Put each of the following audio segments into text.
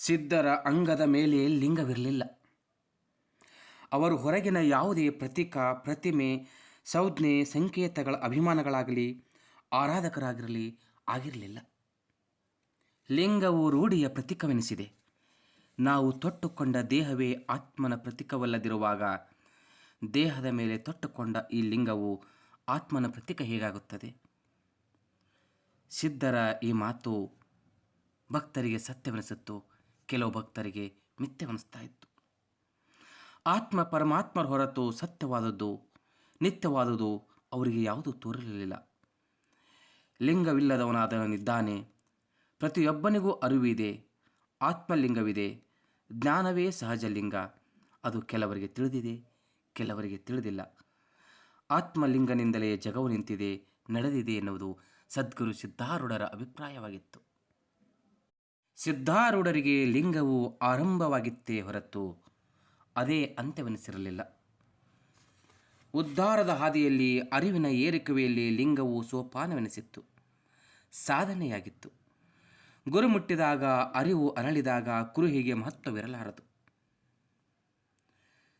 ಸಿದ್ಧರ ಅಂಗದ ಮೇಲೆ ಲಿಂಗವಿರಲಿಲ್ಲ. ಅವರು ಹೊರಗಿನ ಯಾವುದೇ ಪ್ರತೀಕ, ಪ್ರತಿಮೆ, ಸಂಜ್ಞೆ, ಸಂಕೇತಗಳ ಅಭಿಮಾನಗಳಾಗಲಿ, ಆರಾಧಕರಾಗಿರಲಿ ಆಗಿರಲಿಲ್ಲ. ಲಿಂಗವು ರೂಢಿಯ ಪ್ರತೀಕವೆನಿಸಿದೆ. ನಾವು ತೊಟ್ಟುಕೊಂಡ ದೇಹವೇ ಆತ್ಮನ ಪ್ರತೀಕವಲ್ಲದಿರುವಾಗ ದೇಹದ ಮೇಲೆ ತೊಟ್ಟುಕೊಂಡ ಈ ಲಿಂಗವು ಆತ್ಮನ ಪ್ರತೀಕ ಹೇಗಾಗುತ್ತದೆ? ಸಿದ್ಧರ ಈ ಮಾತು ಭಕ್ತರಿಗೆ ಸತ್ಯವೆನಿಸಿತ್ತು. ಕೆಲವು ಭಕ್ತರಿಗೆ ಮಿಥ್ಯವನ್ನಿಸ್ತಾ ಇತ್ತು. ಆತ್ಮ ಪರಮಾತ್ಮರ ಹೊರತು ಸತ್ಯವಾದದ್ದು ನಿತ್ಯವಾದುದು ಅವರಿಗೆ ಯಾವುದೂ ತೋರಲಿಲ್ಲ ಲಿಂಗವಿಲ್ಲದವನಾದವನಿದ್ದಾನೆ ಪ್ರತಿಯೊಬ್ಬನಿಗೂ ಅರಿವಿದೆ, ಆತ್ಮಲಿಂಗವಿದೆ, ಜ್ಞಾನವೇ ಸಹಜ ಲಿಂಗ ಅದು ಕೆಲವರಿಗೆ ತಿಳಿದಿದೆ, ಕೆಲವರಿಗೆ ತಿಳಿದಿಲ್ಲ. ಆತ್ಮಲಿಂಗನಿಂದಲೇ ಜಗವು ನಿಂತಿದೆ, ನಡೆದಿದೆ ಎನ್ನುವುದು ಸದ್ಗುರು ಸಿದ್ಧಾರೂಢರ ಅಭಿಪ್ರಾಯವಾಗಿತ್ತು. ಸಿದ್ಧಾರೂಢರಿಗೆ ಲಿಂಗವು ಆರಂಭವಾಗಿತ್ತೇ ಹೊರತು ಅದೇ ಅಂತ್ಯವೆನಿಸಿರಲಿಲ್ಲ. ಉದ್ಧಾರದ ಹಾದಿಯಲ್ಲಿ, ಅರಿವಿನ ಏರಿಕೆಯಲ್ಲಿ ಲಿಂಗವು ಸೋಪಾನವೆನಿಸಿತ್ತು, ಸಾಧನೆಯಾಗಿತ್ತು. ಗುರು ಮುಟ್ಟಿದಾಗ, ಅರಿವು ಅರಳಿದಾಗ ಕುರುಹಿಗೆ ಮಹತ್ವವಿರಲಾರದು.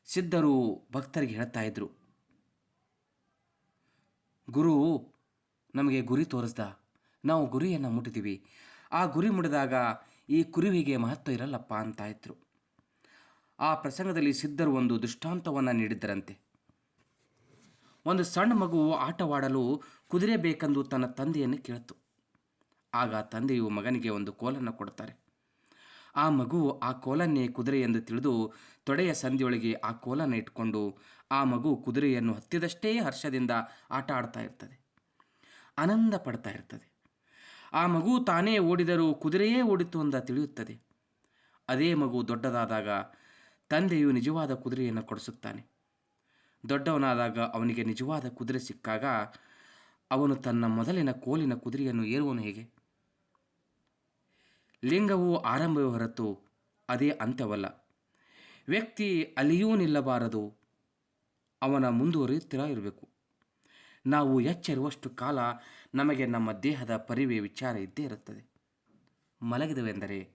ಸಿದ್ಧರು ಭಕ್ತರಿಗೆ ಹೇಳ್ತಾ ಇದ್ರು, ಗುರು, ನಮಗೆ ಗುರಿ ತೋರಿಸ್ದ. ನಾವು ಗುರಿಯನ್ನು ಮುಟ್ಟಿದ್ದೀವಿ ಆ ಗುರಿ ಮುಟ್ಟಿದಾಗ ಈ ಕುರುವಿಗೆ ಮಹತ್ವ ಇರಲ್ಲಪ್ಪ ಅಂತ ಇದ್ರು ಆ ಪ್ರಸಂಗದಲ್ಲಿ ಸಿದ್ಧರು ಒಂದು ದೃಷ್ಟಾಂತವನ್ನು ನೀಡಿದ್ದರಂತೆ. ಒಂದು ಸಣ್ಣ ಮಗು ಆಟವಾಡಲು ಕುದುರೆ ಬೇಕೆಂದು ತನ್ನ ತಂದೆಯನ್ನು ಕೇಳಿತು. ಆಗ ತಂದೆಯು ಮಗನಿಗೆ ಒಂದು ಕೋಲನ್ನು ಕೊಡ್ತಾರೆ. ಆ ಮಗು ಆ ಕೋಲನ್ನೇ ಕುದುರೆ ಎಂದು ತಿಳಿದು ತೊಡೆಯ ಸಂಧಿಯೊಳಗೆ ಆ ಕೋಲನ್ನು ಇಟ್ಕೊಂಡು ಆ ಮಗು ಕುದುರೆಯನ್ನು ಹತ್ತಿದಷ್ಟೇ ಹರ್ಷದಿಂದ ಆಟ ಆಡ್ತಾ ಇರ್ತದೆ. ಆನಂದ ಪಡ್ತಾ ಇರ್ತದೆ. ಆ ಮಗು ತಾನೇ ಓಡಿದರೂ ಕುದುರೆಯೇ ಓಡಿತು ಅಂತ ತಿಳಿಯುತ್ತದೆ. ಅದೇ ಮಗು ದೊಡ್ಡದಾದಾಗ ತಂದೆಯು ನಿಜವಾದ ಕುದುರೆಯನ್ನು ಕೊಡಿಸುತ್ತಾನೆ. ದೊಡ್ಡವನಾದಾಗ ಅವನಿಗೆ ನಿಜವಾದ ಕುದುರೆ ಸಿಕ್ಕಾಗ ಅವನು ತನ್ನ ಮೊದಲಿನ ಕೋಲಿನ ಕುದುರೆಯನ್ನು ಏರುವನು ಹೇಗೆ? ಲಿಂಗವು ಆರಂಭವೇ ಹೊರತು ಅದೇ ಅಂತ್ಯವಲ್ಲ. ವ್ಯಕ್ತಿ ಅಲ್ಲಿಯೂ ನಿಲ್ಲಬಾರದು. ಅವನ ಮುಂದುವರಿಯುತ್ತಿರ ಇರಬೇಕು. ನಾವು ಎಚ್ಚರುವಷ್ಟು ಕಾಲ ನಮಗೆ ನಮ್ಮ ದೇಹದ ಪರಿವೆ ವಿಚಾರ ಇದ್ದೇ ಇರುತ್ತದೆ. ಮಲಗಿದವೆಂದರೆ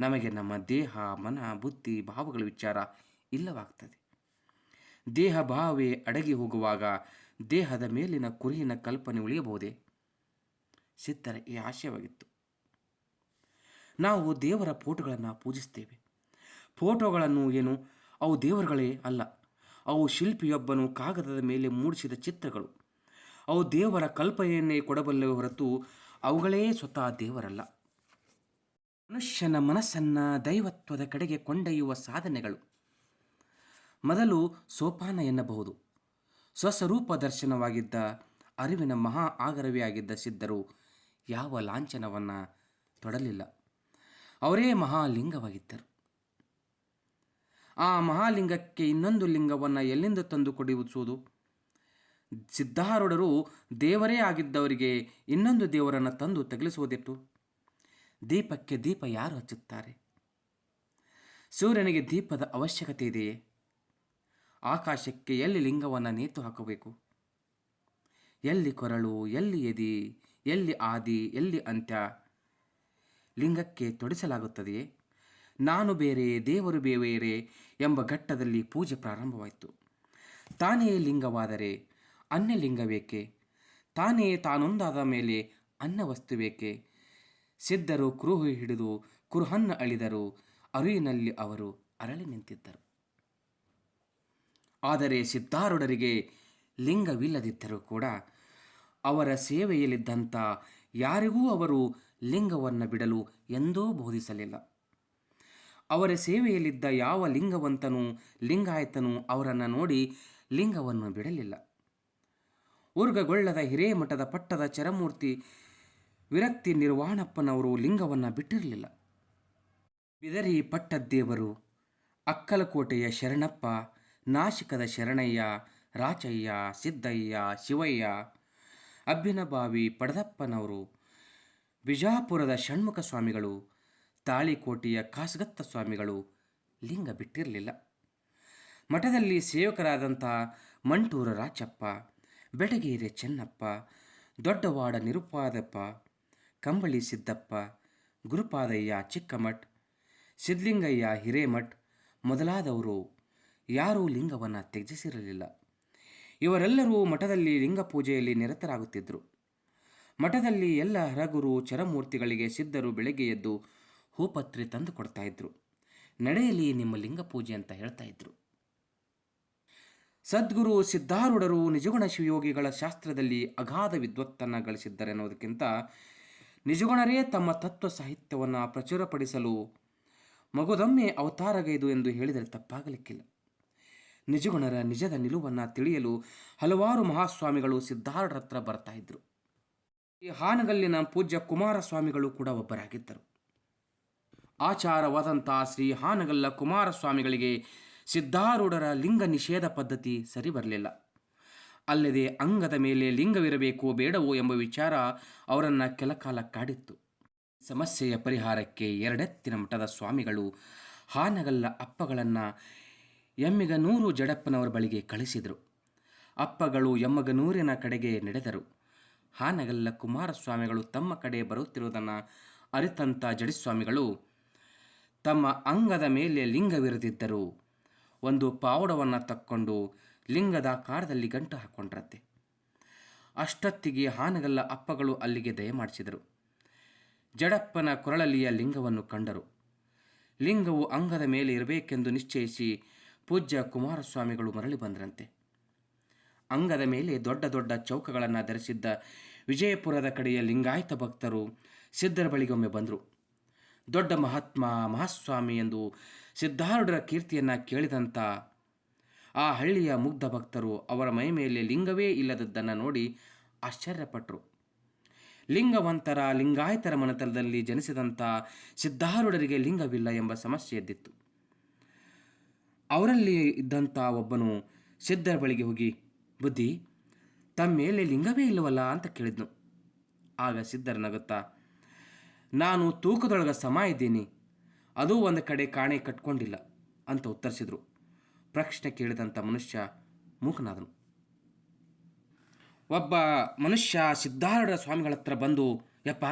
ನಮಗೆ ನಮ್ಮ ದೇಹ, ಮನ, ಬುದ್ಧಿ, ಭಾವಗಳ ವಿಚಾರ ಇಲ್ಲವಾಗ್ತದೆ. ದೇಹ ಭಾವೇ ಅಡಗಿ ಹೋಗುವಾಗ ದೇಹದ ಮೇಲಿನ ಕುರಿಯಿನ ಕಲ್ಪನೆ ಉಳಿಯಬಹುದೇ? ಸಿದ್ಧರ ಈ ಆಶಯವಾಗಿತ್ತು. ನಾವು ದೇವರ ಫೋಟೋಗಳನ್ನು ಪೂಜಿಸ್ತೇವೆ. ಫೋಟೋಗಳನ್ನು ಏನು ಅವು ದೇವರುಗಳೇ ಅಲ್ಲ. ಅವು ಶಿಲ್ಪಿಯೊಬ್ಬನು ಕಾಗದದ ಮೇಲೆ ಮೂಡಿಸಿದ ಚಿತ್ರಗಳು. ಅವು ದೇವರ ಕಲ್ಪನೆಯನ್ನೇ ಕೊಡಬಲ್ಲವೇ ಹೊರತು ಅವುಗಳೇ ಸ್ವತಃ ದೇವರಲ್ಲ. ಮನುಷ್ಯನ ಮನಸ್ಸನ್ನು ದೈವತ್ವದ ಕಡೆಗೆ ಕೊಂಡೊಯ್ಯುವ ಸಾಧನೆಗಳು. ಮೊದಲು ಸೋಪಾನ ಎನ್ನಬಹುದು. ಸ್ವಸ್ವರೂಪ ದರ್ಶನವಾಗಿದ್ದ, ಅರಿವಿನ ಮಹಾ ಆಗರವೇ ಆಗಿದ್ದ ಸಿದ್ಧರು ಯಾವ ಲಾಂಛನವನ್ನು ತೊಡಲಿಲ್ಲ. ಅವರೇ ಮಹಾಲಿಂಗವಾಗಿದ್ದರು. ಆ ಮಹಾಲಿಂಗಕ್ಕೆ ಇನ್ನೊಂದು ಲಿಂಗವನ್ನು ಎಲ್ಲಿಂದ ತಂದು ಕೊಡಿಸುವುದು? ಸಿದ್ಧಾರೂಢರು ದೇವರೇ ಆಗಿದ್ದವರಿಗೆ ಇನ್ನೊಂದು ದೇವರನ್ನು ತಂದು ತಗಲಿಸುವುದಿತ್ತು ದೀಪಕ್ಕೆ ದೀಪ ಯಾರು ಹಚ್ಚುತ್ತಾರೆ? ಸೂರ್ಯನಿಗೆ ದೀಪದ ಅವಶ್ಯಕತೆ ಇದೆಯೇ? ಆಕಾಶಕ್ಕೆ ಎಲ್ಲಿ ಲಿಂಗವನ್ನು ನೇತು ಹಾಕಬೇಕು? ಎಲ್ಲಿ ಕೊರಳು, ಎಲ್ಲಿ ಎದಿ, ಎಲ್ಲಿ ಆದಿ, ಎಲ್ಲಿ ಅಂತ್ಯ ಲಿಂಗಕ್ಕೆ ತೊಡಿಸಲಾಗುತ್ತದೆಯೇ? ನಾನು ಬೇರೆ, ದೇವರು ಬೇರೆ ಎಂಬ ಘಟ್ಟದಲ್ಲಿ ಪೂಜೆ ಪ್ರಾರಂಭವಾಯಿತು. ತಾನೇ ಲಿಂಗವಾದರೆ ಅನ್ಯ ಲಿಂಗ ಬೇಕೆ ತಾನೇ ತಾನೊಂದಾದ ಮೇಲೆ ಅನ್ನ ವಸ್ತು ಬೇಕೆ ಸಿದ್ಧರು ಕುರುಹು ಹಿಡಿದು ಕುರುಹನ್ನ ಅಳಿದರು, ಅರಿವಿನಲ್ಲಿ ಅವರು ಅರಳಿ ನಿಂತಿದ್ದರು. ಆದರೆ ಸಿದ್ಧಾರೂಢರಿಗೆ ಲಿಂಗವಿಲ್ಲದಿದ್ದರೂ ಕೂಡ ಅವರ ಸೇವೆಯಲ್ಲಿದ್ದಂಥ ಯಾರಿಗೂ ಅವರು ಲಿಂಗವನ್ನು ಬಿಡಲು ಎಂದೂ ಬೋಧಿಸಲಿಲ್ಲ. ಅವರ ಸೇವೆಯಲ್ಲಿದ್ದ ಯಾವ ಲಿಂಗವಂತನೂ, ಲಿಂಗಾಯತನೂ ಅವರನ್ನು ನೋಡಿ ಲಿಂಗವನ್ನು ಬಿಡಲಿಲ್ಲ. ಉರ್ಗಗೊಳ್ಳದ ಹಿರೇಮಠದ ಪಟ್ಟದ ಚರಮೂರ್ತಿ ವಿರಕ್ತಿ ನಿರ್ವಾಣಪ್ಪನವರು ಲಿಂಗವನ್ನು ಬಿಟ್ಟಿರಲಿಲ್ಲ. ಬಿದರಿ ಪಟ್ಟದ್ದೇವರು, ಅಕ್ಕಲಕೋಟೆಯ ಶರಣಪ್ಪ, ನಾಶಿಕದ ಶರಣಯ್ಯ, ರಾಚಯ್ಯ, ಸಿದ್ದಯ್ಯ, ಶಿವಯ್ಯ, ಅಬ್ಬಿನಬಾವಿ ಪಡದಪ್ಪನವರು, ಬಿಜಾಪುರದ ಷಣ್ಮುಖ ಸ್ವಾಮಿಗಳು ತಾಳಿಕೋಟೆಯ ಕಾಸಗತ್ತ ಸ್ವಾಮಿಗಳು ಲಿಂಗ ಬಿಟ್ಟಿರಲಿಲ್ಲ. ಮಠದಲ್ಲಿ ಸೇವಕರಾದಂಥ ಮಂಟೂರ ರಾಚಪ್ಪ ಬೆಡಗೇರೆ ಚೆನ್ನಪ್ಪ, ದೊಡ್ಡವಾಡ ನಿರುಪಾದಪ್ಪ, ಕಂಬಳಿ ಸಿದ್ದಪ್ಪ, ಗುರುಪಾದಯ್ಯ ಚಿಕ್ಕಮಠ್, ಸಿದ್ಲಿಂಗಯ್ಯ ಹಿರೇಮಠ್ ಮೊದಲಾದವರು ಯಾರೂ ಲಿಂಗವನ್ನು ತ್ಯಜಿಸಿರಲಿಲ್ಲ. ಇವರೆಲ್ಲರೂ ಮಠದಲ್ಲಿ ಲಿಂಗ ಪೂಜೆಯಲ್ಲಿ ನಿರತರಾಗುತ್ತಿದ್ದರು. ಮಠದಲ್ಲಿ ಎಲ್ಲ ಹರಗುರು, ಚರಮೂರ್ತಿಗಳಿಗೆ ಸಿದ್ಧರು ಬೆಳಗ್ಗೆ ಎದ್ದು ಹೂಪತ್ರೆ ತಂದು ಕೊಡ್ತಾ ಇದ್ರು. ನಡೆಯಲಿ ನಿಮ್ಮ ಲಿಂಗ ಪೂಜೆ ಅಂತ ಹೇಳ್ತಾ ಇದ್ರು. ಸದ್ಗುರು ಸಿದ್ಧಾರೂಢರು ನಿಜಗುಣ ಶಿವಯೋಗಿಗಳ ಶಾಸ್ತ್ರದಲ್ಲಿ ಅಗಾಧ ವಿದ್ವತ್ತನ್ನು ಗಳಿಸಿದ್ದರೆನ್ನುವುದಕ್ಕಿಂತ ನಿಜಗುಣರೇ ತಮ್ಮ ತತ್ವ ಸಾಹಿತ್ಯವನ್ನು ಪ್ರಚುರಪಡಿಸಲು ಮಗುದೊಮ್ಮೆ ಅವತಾರಗೈದು ಎಂದು ಹೇಳಿದರೆ ತಪ್ಪಾಗಲಿಕ್ಕಿಲ್ಲ. ನಿಜಗುಣರ ನಿಜದ ನಿಲುವನ್ನು ತಿಳಿಯಲು ಹಲವಾರು ಮಹಾಸ್ವಾಮಿಗಳು ಸಿದ್ಧಾರೂಢರ ಹತ್ರ ಬರ್ತಾ ಇದ್ರು. ಈ ಹಾನಗಲ್ಲಿನ ಪೂಜ್ಯ ಕುಮಾರಸ್ವಾಮಿಗಳು ಕೂಡ ಒಬ್ಬರಾಗಿದ್ದರು. ಆಚಾರವಾದಂಥ ಶ್ರೀ ಹಾನಗಲ್ಲ ಕುಮಾರಸ್ವಾಮಿಗಳಿಗೆ ಸಿದ್ಧಾರೂಢರ ಲಿಂಗ ನಿಷೇಧ ಪದ್ಧತಿ ಸರಿ ಬರಲಿಲ್ಲ. ಅಲ್ಲದೆ ಅಂಗದ ಮೇಲೆ ಲಿಂಗವಿರಬೇಕೋ ಬೇಡವೋ ಎಂಬ ವಿಚಾರ ಅವರನ್ನು ಕೆಲಕಾಲ ಕಾಡಿತ್ತು. ಸಮಸ್ಯೆಯ ಪರಿಹಾರಕ್ಕೆ ಎರಡೆತ್ತಿನ ಮಠದ ಸ್ವಾಮಿಗಳು ಹಾನಗಲ್ಲ ಅಪ್ಪಗಳನ್ನು ಎಮ್ಮಿಗನೂರು ಜಡಪ್ಪನವರ ಬಳಿಗೆ ಕಳಿಸಿದರು. ಅಪ್ಪಗಳು ಎಮ್ಮಗನೂರಿನ ಕಡೆಗೆ ನಡೆದರು. ಹಾನಗಲ್ಲ ಕುಮಾರಸ್ವಾಮಿಗಳು ತಮ್ಮ ಕಡೆ ಬರುತ್ತಿರುವುದನ್ನು ಅರಿತಂತ ಜಡಿಸ್ವಾಮಿಗಳು ತಮ್ಮ ಅಂಗದ ಮೇಲೆ ಲಿಂಗವಿರದಿದ್ದರು ಒಂದು ಪಾವಡವನ್ನು ತಕ್ಕೊಂಡು ಲಿಂಗದ ಕಾರದಲ್ಲಿ ಗಂಟು ಹಾಕ್ಕೊಂಡ್ರತ್ತೆ ಅಷ್ಟೊತ್ತಿಗೆ ಹಾನಗಲ್ಲ ಅಪ್ಪಗಳು ಅಲ್ಲಿಗೆ ದಯಮಾಡಿಸಿದರು ಜಡಪ್ಪನ ಕೊರಳಲಿಯ ಲಿಂಗವನ್ನು ಕಂಡರು. ಲಿಂಗವು ಅಂಗದ ಮೇಲೆ ಇರಬೇಕೆಂದು ನಿಶ್ಚಯಿಸಿ ಪೂಜ್ಯ ಕುಮಾರಸ್ವಾಮಿಗಳು ಮರಳಿ ಬಂದರಂತೆ. ಅಂಗದ ಮೇಲೆ ದೊಡ್ಡ ದೊಡ್ಡ ಚೌಕಗಳನ್ನು ಧರಿಸಿದ್ದ ವಿಜಯಪುರದ ಕಡೆಯ ಲಿಂಗಾಯತ ಭಕ್ತರು ಸಿದ್ಧರ ಬಳಿಗೊಮ್ಮೆ ಬಂದರು. ದೊಡ್ಡ ಮಹಾತ್ಮ ಮಹಾಸ್ವಾಮಿ ಎಂದು ಸಿದ್ಧಾರೂಢರ ಕೀರ್ತಿಯನ್ನು ಕೇಳಿದಂಥ ಆ ಹಳ್ಳಿಯ ಮುಗ್ಧ ಭಕ್ತರು ಅವರ ಮೈ ಮೇಲೆ ಲಿಂಗವೇ ಇಲ್ಲದದ್ದನ್ನು ನೋಡಿ ಆಶ್ಚರ್ಯಪಟ್ಟರು ಲಿಂಗವಂತರ, ಲಿಂಗಾಯತರ ಮನತಲದಲ್ಲಿ ಜನಿಸಿದಂಥ ಸಿದ್ಧಾರೂಢರಿಗೆ ಲಿಂಗವಿಲ್ಲ ಎಂಬ ಸಮಸ್ಯೆ ಎದ್ದಿತ್ತು. ಅವರಲ್ಲಿ ಇದ್ದಂಥ ಒಬ್ಬನು ಸಿದ್ಧರ ಬಳಿಗೆ ಹೋಗಿ, ಬುದ್ಧಿ, ತಮ್ಮ ಮೇಲೆ ಲಿಂಗವೇ ಇಲ್ಲವಲ್ಲ? ಅಂತ ಕೇಳಿದ್ನು. ಆಗ ಸಿದ್ಧರ ನಗುತ್ತಾ ನಾನು ತೂಕದೊಳಗೆ ಸಮ ಇದ್ದೀನಿ. ಅದು ಒಂದು ಕಡೆ ಕಾಣೆ ಕಟ್ಕೊಂಡಿಲ್ಲ ಅಂತ ಉತ್ತರಿಸಿದರು. ಪ್ರಶ್ನೆ ಕೇಳಿದಂಥ ಮನುಷ್ಯ ಮೂಕನಾದನು. ಒಬ್ಬ ಮನುಷ್ಯ ಸಿದ್ಧಾರೂಢ ಸ್ವಾಮಿಗಳ ಹತ್ರ ಬಂದು, ಯಪ್ಪ,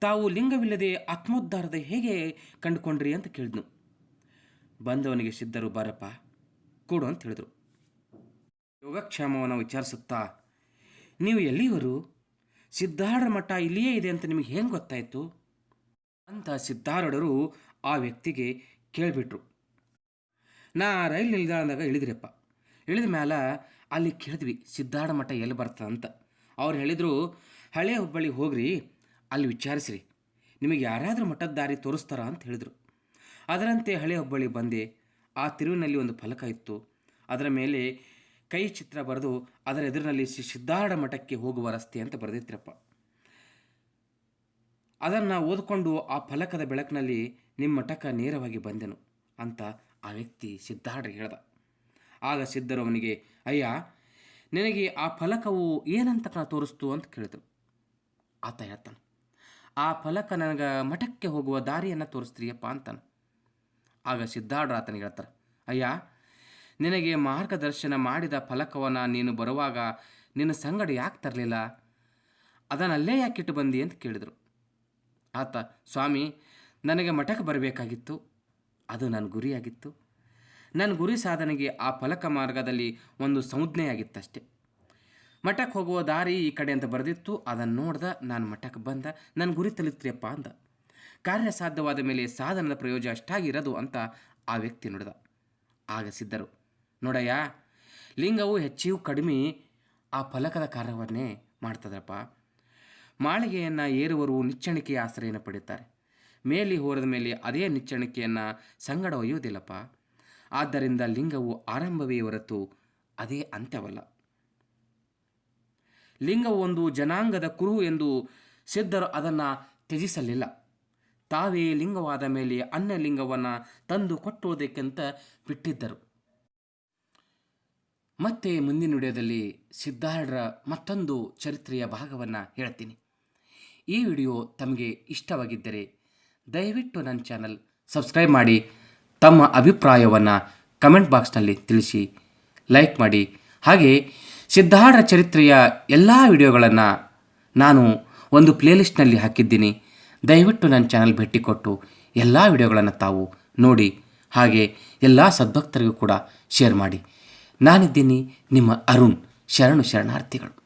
ತಾವು ಲಿಂಗವಿಲ್ಲದೆ ಆತ್ಮೋದ್ಧಾರದ ಹೇಗೆ ಕಂಡುಕೊಂಡ್ರಿ? ಅಂತ ಕೇಳಿದ್ನು. ಬಂದವನಿಗೆ ಸಿದ್ಧರು, ಬಾರಪ್ಪ, ಕೊಡು ಅಂತ ಹೇಳಿದರು. ಯೋಗಕ್ಷೇಮವನ್ನು ವಿಚಾರಿಸುತ್ತಾ, ನೀವು ಎಲ್ಲಿವರು ಸಿದ್ಧಾರೂಢರ ಮಠ ಇಲ್ಲಿಯೇ ಇದೆ ಅಂತ ನಿಮಗೆ ಹೆಂಗೆ ಗೊತ್ತಾಯಿತು? ಅಂತ ಸಿದ್ಧಾರೂಢರು ಆ ವ್ಯಕ್ತಿಗೆ ಕೇಳಿಬಿಟ್ರು. ನಾ ರೈಲು ನಿಲ್ದಾಣದಾಗ ಇಳಿದ್ರಪ್ಪ. ಇಳಿದ ಮ್ಯಾಲ ಅಲ್ಲಿ ಕೇಳಿದ್ವಿ ಸಿದ್ಧಾರೂಢ ಮಠ ಎಲ್ಲಿ ಬರ್ತದೆ ಅಂತ. ಅವ್ರು ಹೇಳಿದರು, ಹಳೆ ಹುಬ್ಬಳ್ಳಿ ಹೋಗ್ರಿ, ಅಲ್ಲಿ ವಿಚಾರಿಸ್ರಿ. ನಿಮಗೆ ಯಾರಾದರೂ ಮಠದ ದಾರಿ ತೋರಿಸ್ತಾರ ಅಂತ ಹೇಳಿದರು. ಅದರಂತೆ ಹಳೆ ಹುಬ್ಬಳ್ಳಿ ಬಂದೆ. ಆ ತಿರುವಿನಲ್ಲಿ ಒಂದು ಫಲಕ ಇತ್ತು. ಅದರ ಮೇಲೆ ಕೈ ಚಿತ್ರ ಬರೆದು ಅದರ ಎದುರಿನಲ್ಲಿ ಶ್ರೀ ಸಿದ್ಧಾರ್ಢ ಮಠಕ್ಕೆ ಹೋಗುವ ರಸ್ತೆ ಅಂತ ಬರೆದಿತ್ರಪ್ಪ ಅದನ್ನು ಓದಿಕೊಂಡು ಆ ಫಲಕದ ಬೆಳಕಿನಲ್ಲಿ ನಿಮ್ಮ ಮಠಕ್ಕೆ ನೇರವಾಗಿ ಬಂದೆನು ಅಂತ ಆ ವ್ಯಕ್ತಿ ಸಿದ್ಧಾರ್ಢ ಹೇಳ್ದ. ಆಗ ಸಿದ್ಧರು ಅವನಿಗೆ, ಅಯ್ಯ, ನಿನಗೆ ಆ ಫಲಕವು ಏನಂತ ತೋರಿಸ್ತು ಅಂತ ಕೇಳಿದರು. ಆತ ಹೇಳ್ತಾನೆ, ಆ ಫಲಕ ನನಗೆ ಮಠಕ್ಕೆ ಹೋಗುವ ದಾರಿಯನ್ನು ತೋರಿಸ್ತೀಯಪ್ಪ ಅಂತಾನೆ. ಆಗ ಸಿದ್ಧಾರ್ಢ ಆತನಿಗೆ ಹೇಳ್ತಾರೆ ಅಯ್ಯ ನಿನಗೆ ಮಾರ್ಗದರ್ಶನ ಮಾಡಿದ ಫಲಕವನ್ನು ನೀನು ಬರುವಾಗ ನಿನ್ನ ಸಂಗಡ ಯಾಕೆ ತರಲಿಲ್ಲ? ಅದನ್ನಲ್ಲೇ ಯಾಕಿಟ್ಟು ಬಂದಿ ಅಂತ ಕೇಳಿದರು. ಆತ, ಸ್ವಾಮಿ, ನನಗೆ ಮಠಕ್ಕೆ ಬರಬೇಕಾಗಿತ್ತು. ಅದು ನನ್ನ ಗುರಿಯಾಗಿತ್ತು. ನನ್ನ ಗುರಿ ಸಾಧನೆಗೆ ಆ ಫಲಕ ಮಾರ್ಗದಲ್ಲಿ ಒಂದು ಸಂಜ್ಞೆಯಾಗಿತ್ತಷ್ಟೆ ಮಠಕ್ಕೆ ಹೋಗುವ ದಾರಿ ಈ ಕಡೆ ಅಂತ ಬರೆದಿತ್ತು. ಅದನ್ನು ನೋಡ್ದ ನಾನು ಮಠಕ್ಕೆ ಬಂದ. ನನ್ನ ಗುರಿ ತಲುಪ್ತ್ರಿಯಪ್ಪ ಅಂದ. ಕಾರ್ಯ ಸಾಧ್ಯವಾದ ಮೇಲೆ ಸಾಧನದ ಪ್ರಯೋಜನ ಅಷ್ಟಾಗಿರೋದು ಅಂತ ಆ ವ್ಯಕ್ತಿ ನೋಡಿದ. ಆಗ ಸಿದ್ಧರು ನೋಡಯ್ಯ, ಲಿಂಗವು ಹೆಚ್ಚಿಯೂ ಕಡಿಮೆ ಆ ಫಲಕದ ಕಾರ್ಯವನ್ನೇ ಮಾಡ್ತದಪ್ಪ ಮಾಳಿಗೆಯನ್ನು ಏರುವರು ನಿಚ್ಚಣಿಕೆಯ ಆಶ್ರಯನ ಪಡೆಯುತ್ತಾರೆ. ಮೇಲಿ ಹೋರದ ಮೇಲೆ ಅದೇ ನಿಚ್ಚಣಿಕೆಯನ್ನು ಸಂಗಡ ಒಯ್ಯುವುದಿಲ್ಲಪ್ಪ. ಆದ್ದರಿಂದ ಲಿಂಗವು ಆರಂಭವೇ ಹೊರತು ಅದೇ ಅಂತ್ಯವಲ್ಲ. ಲಿಂಗವು ಒಂದು ಜನಾಂಗದ ಕುರು ಎಂದು ಸಿದ್ಧರು ಅದನ್ನು ತ್ಯಜಿಸಲಿಲ್ಲ. ತಾವೇ ಲಿಂಗವಾದ ಮೇಲೆ ಅನ್ಯ ಲಿಂಗವನ್ನು ತಂದು ಕೊಟ್ಟುವುದಕ್ಕಿಂತ ಬಿಟ್ಟಿದ್ದರು. ಮತ್ತೆ ಮುಂದಿನ ವಿಡಿಯೋದಲ್ಲಿ ಸಿದ್ಧಾರ್ಢರ ಮತ್ತೊಂದು ಚರಿತ್ರೆಯ ಭಾಗವನ್ನು ಹೇಳ್ತೀನಿ ಈ ವಿಡಿಯೋ ತಮಗೆ ಇಷ್ಟವಾಗಿದ್ದರೆ ದಯವಿಟ್ಟು ನನ್ನ ಚಾನಲ್ ಸಬ್ಸ್ಕ್ರೈಬ್ ಮಾಡಿ, ತಮ್ಮ ಅಭಿಪ್ರಾಯವನ್ನು ಕಮೆಂಟ್ ಬಾಕ್ಸ್ನಲ್ಲಿ ತಿಳಿಸಿ, ಲೈಕ್ ಮಾಡಿ. ಹಾಗೆ ಸಿದ್ಧಾರ್ಢ ಚರಿತ್ರೆಯ ಎಲ್ಲ ವಿಡಿಯೋಗಳನ್ನು ನಾನು ಒಂದು ಪ್ಲೇಲಿಸ್ಟ್ನಲ್ಲಿ ಹಾಕಿದ್ದೀನಿ. ದಯವಿಟ್ಟು ನನ್ನ ಚಾನಲ್ ಭೇಟಿ ಕೊಟ್ಟು ಎಲ್ಲ ವಿಡಿಯೋಗಳನ್ನು ತಾವು ನೋಡಿ, ಹಾಗೆ ಎಲ್ಲ ಸದ್ಭಕ್ತರಿಗೂ ಕೂಡ ಶೇರ್ ಮಾಡಿ. ನಾನಿದ್ದೀನಿ ನಿಮ್ಮ ಅರುಣ್ ಶರಣು ಶರಣಾರ್ಥಿಗಳು.